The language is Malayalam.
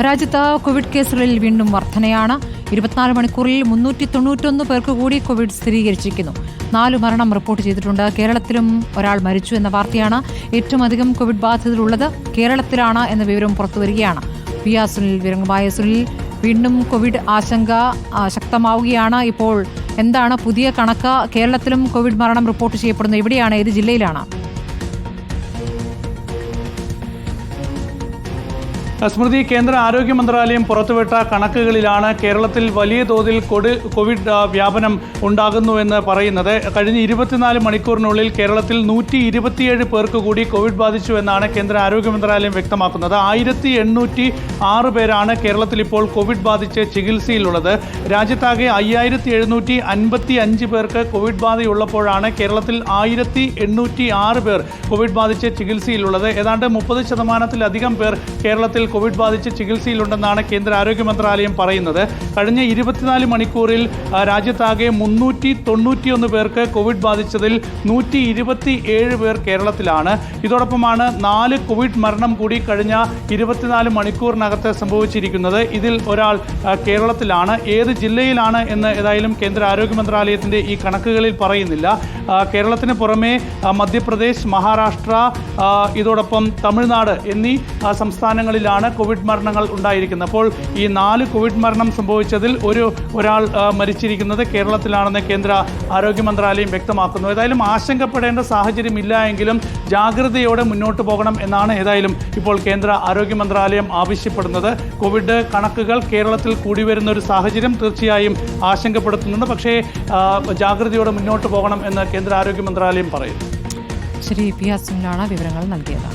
രാജ്യത്ത് കോവിഡ് കേസുകളിൽ വീണ്ടും വർധനയാണ്. ഇരുപത്തിനാല് മണിക്കൂറിൽ മുന്നൂറ്റി തൊണ്ണൂറ്റൊന്ന് പേർക്ക് കൂടി കോവിഡ് സ്ഥിരീകരിച്ചിരിക്കുന്നു. നാല് മരണം റിപ്പോർട്ട് ചെയ്തിട്ടുണ്ട്. കേരളത്തിലും ഒരാൾ മരിച്ചു എന്ന വാർത്തയാണ് ഏറ്റവും അധികം കോവിഡ് ബാധിതരുള്ളത് കേരളത്തിലാണ് എന്ന വിവരം പുറത്തുവരികയാണ് പി ആർ സുനിൽ വിവരങ്ങളുമായ സുനിൽ വീണ്ടും കോവിഡ് ആശങ്ക ശക്തമാവുകയാണ് ഇപ്പോൾ. എന്താണ് പുതിയ കണക്ക്? കേരളത്തിലും കോവിഡ് മരണം റിപ്പോർട്ട് ചെയ്യപ്പെടുന്നത് എവിടെയാണ്? ഏത് ജില്ലയിലാണ്? സ്മൃതി കേന്ദ്ര ആരോഗ്യ മന്ത്രാലയം പുറത്തുവിട്ട കണക്കുകളിലാണ് കേരളത്തിൽ വലിയ തോതിൽ കൊടി കോവിഡ് വ്യാപനം ഉണ്ടാകുന്നുവെന്ന് പറയുന്നത്. കഴിഞ്ഞ ഇരുപത്തിനാല് മണിക്കൂറിനുള്ളിൽ കേരളത്തിൽ നൂറ്റി ഇരുപത്തിയേഴ് പേർക്ക് കൂടി കോവിഡ് ബാധിച്ചു എന്നാണ് കേന്ദ്ര ആരോഗ്യ മന്ത്രാലയം വ്യക്തമാക്കുന്നത്. ആയിരത്തി എണ്ണൂറ്റി ആറ് പേരാണ് കേരളത്തിൽ ഇപ്പോൾ കോവിഡ് ബാധിച്ച് ചികിത്സയിലുള്ളത്. രാജ്യത്താകെ അയ്യായിരത്തി എഴുന്നൂറ്റി അൻപത്തി അഞ്ച് പേർക്ക് കോവിഡ് ബാധയുള്ളപ്പോഴാണ് കേരളത്തിൽ ആയിരത്തി എണ്ണൂറ്റി ആറ് പേർ കോവിഡ് ബാധിച്ച് ചികിത്സയിലുള്ളത്. ഏതാണ്ട് മുപ്പത് ശതമാനത്തിലധികം പേർ കേരളത്തിൽ കോവിഡ് ബാധിച്ച് ചികിത്സയിലുണ്ടെന്നാണ് കേന്ദ്ര ആരോഗ്യ മന്ത്രാലയം പറയുന്നത്. കഴിഞ്ഞ ഇരുപത്തിനാല് മണിക്കൂറിൽ രാജ്യത്താകെ മുന്നൂറ്റി തൊണ്ണൂറ്റിയൊന്ന് പേർക്ക് കോവിഡ് ബാധിച്ചതിൽ നൂറ്റി ഇരുപത്തി ഏഴ് പേർ കേരളത്തിലാണ്. ഇതോടൊപ്പമാണ് നാല് കോവിഡ് മരണം കൂടി കഴിഞ്ഞ ഇരുപത്തിനാല് മണിക്കൂറിനകത്ത് സംഭവിച്ചിരിക്കുന്നത്. ഇതിൽ ഒരാൾ കേരളത്തിലാണ്. ഏത് ജില്ലയിലാണ് എന്ന് ഏതായാലും കേന്ദ്ര ആരോഗ്യ മന്ത്രാലയത്തിന്റെ ഈ കണക്കുകളിൽ പറയുന്നില്ല. കേരളത്തിന് പുറമെ മധ്യപ്രദേശ് മഹാരാഷ്ട്ര ഇതോടൊപ്പം തമിഴ്നാട് എന്നീ ആ, സംസ്ഥാനങ്ങളിലാണ് കോവിഡ് മരണങ്ങൾ ഉണ്ടായിരിക്കുന്നത്. അപ്പോൾ ഈ നാല് കോവിഡ് മരണം സംഭവിച്ചതിൽ ഒരു ഒരാൾ മരിച്ചിരിക്കുന്നത് കേരളത്തിലാണെന്ന് കേന്ദ്ര ആരോഗ്യ മന്ത്രാലയം വ്യക്തമാക്കുന്നു. ഏതായാലും ആശങ്കപ്പെടേണ്ട സാഹചര്യം ഇല്ല എങ്കിലും ജാഗ്രതയോടെ മുന്നോട്ട് പോകണം എന്നാണ് ഏതായാലും ഇപ്പോൾ കേന്ദ്ര ആരോഗ്യ മന്ത്രാലയം ആവശ്യപ്പെടുന്നത്. കോവിഡ് കണക്കുകൾ കേരളത്തിൽ കൂടി വരുന്ന ഒരു സാഹചര്യം തീർച്ചയായും ആശങ്കപ്പെടുത്തുന്നുണ്ട്. പക്ഷേ ജാഗ്രതയോടെ മുന്നോട്ട് പോകണം എന്ന് കേന്ദ്ര ആരോഗ്യ മന്ത്രാലയം പറയുന്നു. ശരി പി ആർ സുനിലാണ് വിവരങ്ങൾ നൽകിയത്.